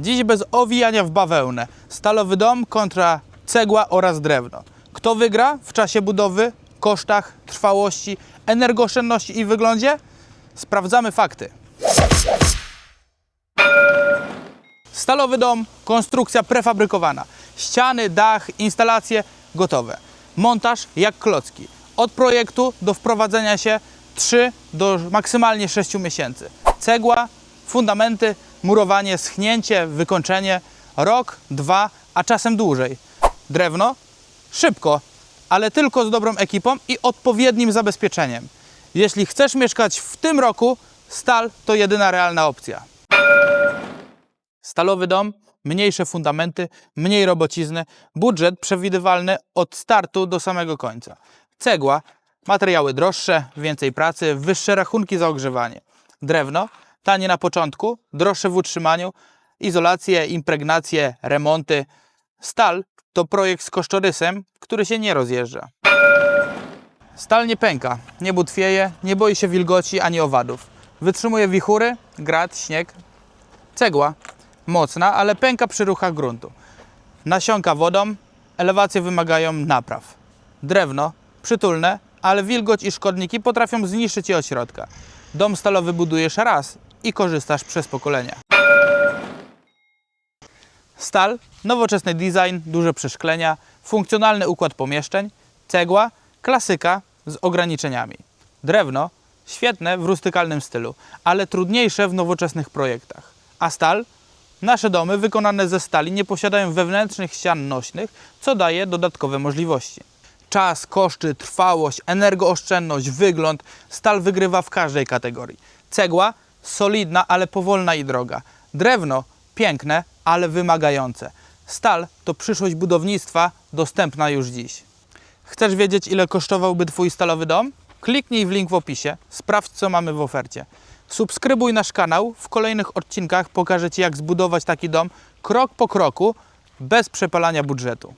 Dziś bez owijania w bawełnę. Stalowy dom kontra cegła oraz drewno. Kto wygra w czasie budowy, kosztach, trwałości, energooszczędności i wyglądzie? Sprawdzamy fakty. Stalowy dom, konstrukcja prefabrykowana. Ściany, dach, instalacje gotowe. Montaż jak klocki. Od projektu do wprowadzenia się 3 do maksymalnie 6 miesięcy. Cegła, fundamenty, murowanie, schnięcie, wykończenie rok, dwa, a czasem dłużej. Drewno szybko, ale tylko z dobrą ekipą i odpowiednim zabezpieczeniem. Jeśli chcesz mieszkać w tym roku, stal to jedyna realna opcja. Stalowy dom, mniejsze fundamenty, mniej robocizny, budżet przewidywalny od startu do samego końca. Cegła, materiały droższe, więcej pracy, wyższe rachunki za ogrzewanie. Drewno, tanie na początku, droższe w utrzymaniu, izolacje, impregnacje, remonty. Stal to projekt z kosztorysem, który się nie rozjeżdża. Stal nie pęka, nie butwieje, nie boi się wilgoci ani owadów. Wytrzymuje wichury, grad, śnieg. Cegła mocna, ale pęka przy ruchach gruntu. Nasiąka wodą, elewacje wymagają napraw. Drewno przytulne, ale wilgoć i szkodniki potrafią zniszczyć je od środka. Dom stalowy budujesz raz i korzystasz przez pokolenia. Stal, nowoczesny design, duże przeszklenia, funkcjonalny układ pomieszczeń, cegła, klasyka z ograniczeniami. Drewno, świetne w rustykalnym stylu, ale trudniejsze w nowoczesnych projektach. A stal? Nasze domy wykonane ze stali nie posiadają wewnętrznych ścian nośnych, co daje dodatkowe możliwości. Czas, koszty, trwałość, energooszczędność, wygląd. Stal wygrywa w każdej kategorii. Cegła solidna, ale powolna i droga. Drewno piękne, ale wymagające. Stal to przyszłość budownictwa dostępna już dziś. Chcesz wiedzieć, ile kosztowałby Twój stalowy dom? Kliknij w link w opisie, sprawdź, co mamy w ofercie. Subskrybuj nasz kanał, w kolejnych odcinkach pokażę Ci, jak zbudować taki dom krok po kroku, bez przepalania budżetu.